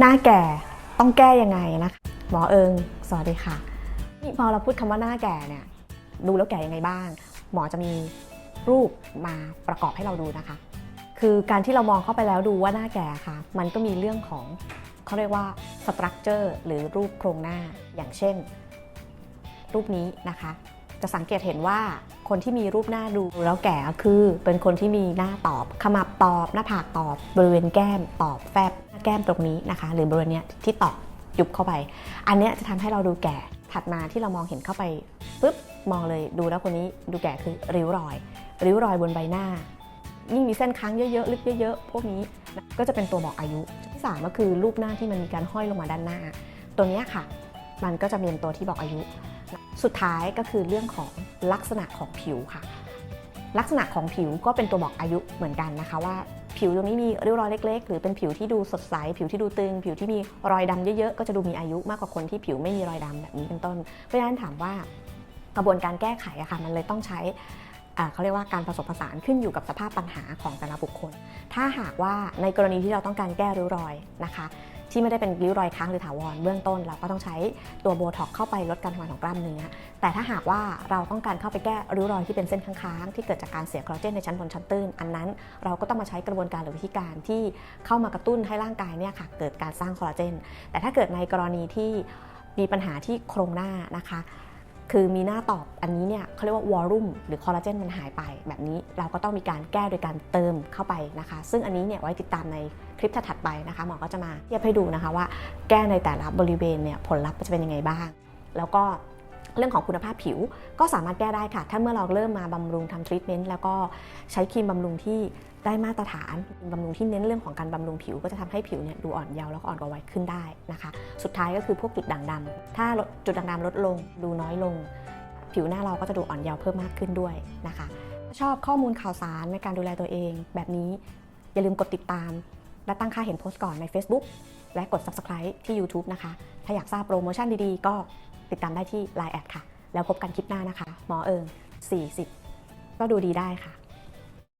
หน้าแก่ต้องแก้ยังไงนะคะหมอเอิงสวัสดีค่ะนี่พอเราพูดคำว่าหน้าแก่เนี่ยดูแล้วแก่ยังไงบ้าง หมอจะมีรูปมาประกอบให้เราดูนะคะ คือการที่เรามองเข้าไปแล้วดูว่าหน้าแก่ค่ะ มันก็มีเรื่องของเขาเรียกว่าสตรัคเจอร์หรือรูปโครงหน้าอย่างเช่น รูปนี้นะคะ จะสังเกตเห็นว่า คนที่มีรูปหน้าดูแล้วแก่คือเป็นคนที่มีหน้าตอบ ขมับตอบ หน้าผากตอบ บริเวณแก้มตอบแฟบหน้าแก้มตรงนี้นะคะ หรือบริเวณเนี้ยที่ตอบยุบเข้าไป อันเนี้ยจะทำให้เราดูแก่ถัดมาที่เรามองเห็นเข้าไปปุ๊บมองเลยดูแล้วคนนี้ดูแก่คือริ้วรอย ริ้วรอยบนใบหน้า ยิ่งมีเส้นค้างเยอะๆ ลึกเยอะๆ พวกนี้นะก็จะเป็นตัวบอกอายุที่สามก็คือรูปหน้าที่มันมีการห้อยลงมาด้านหน้า ตัวเนี้ยค่ะ มันก็จะเป็นตัวที่บอกอายุ สุดท้ายก็คือเรื่องของ ลักษณะของผิวค่ะ ลักษณะของผิวก็เป็นตัวบอกอายุเหมือนกันนะคะว่าผิวตรงนี้มีริ้วรอยเล็ก ๆ หรือเป็นผิวที่ดูสดใส ผิวที่ดูตึง ผิวที่มีรอยดำเยอะๆ ก็จะดูมีอายุมากกว่าคนที่ผิวไม่มีรอยดำแบบนี้เป็นต้น เพราะฉะนั้นถามว่ากระบวนการแก้ไขอะค่ะมันเลยต้องใช้เขาเรียกว่าการผสมผสานขึ้นอยู่กับสภาพปัญหาของแต่ละบุคคล ถ้าหากว่าในกรณีที่เราต้องการแก้ริ้วรอยนะคะ ที่ไม่ได้เป็นริ้วรอยค้างหรือถาวรเบื้องต้น เราก็ต้องใช้ตัวโบท็อกเข้าไปลดการทำงานของกล้ามเนื้อ แต่ถ้าหากว่าเราต้องการเข้าไปแก้ริ้วรอยที่เป็นเส้นค้างๆที่เกิดจากการเสียคอลลาเจนในชั้นบนชั้นตื้น อันนั้นเราก็ต้องมาใช้กระบวนการหรือวิธีการที่เข้ามากระตุ้นให้ร่างกายเนี่ยค่ะเกิดการสร้างคอลลาเจนแต่ถ้าเกิดในกรณีที่มีปัญหาที่โครงหน้านะคะ คือมีหน้าตอบอันนี้เนี่ยเขาเรียกว่าวอลลุ่มหรือคอลลาเจนมันหายไป แบบนี้เราก็ต้องมีการแก้โดยการเติมเข้าไปนะคะ ซึ่งอันนี้เนี่ยไว้ติดตามในคลิปถัดไปนะคะหมอก็จะมาเทียบให้ดูนะคะว่าแก้ในแต่ละบริเวณเนี่ยผลลัพธ์จะเป็นยังไงบ้าง แล้วก็ เรื่องของคุณภาพผิวก็สามารถแก้ได้ค่ะ ถ้าเมื่อเราเริ่มมาบำรุงทำทรีทเมนต์แล้วก็ใช้ครีมบำรุงที่ได้มาตรฐานบำรุงที่เน้นเรื่องของการบำรุงผิว ก็จะทำให้ผิวเนี่ยดูอ่อนเยาว์แล้วก็อ่อนกว่าวัยขึ้นได้นะคะ สุดท้ายก็คือพวกจุดด่างดำถ้าจุดด่างดำลดลงดูน้อยลง ผิวหน้าเราก็จะดูอ่อนเยาว์เพิ่มมากขึ้นด้วยนะคะ ชอบข้อมูลข่าวสารในการดูแลตัวเอง แบบนี้อย่าลืมกดติดตาม และตั้งค่าเห็นโพสต์ก่อนใน Facebook และกด Subscribe ที่ YouTube นะคะ ถ้าอยากทราบโปรโมชั่นดีๆ ก็ ติดตามได้ที่ Line แอดค่ะ แล้วพบกันคลิปหน้านะคะ หมอเอิง40 ก็ดูดีได้ค่ะ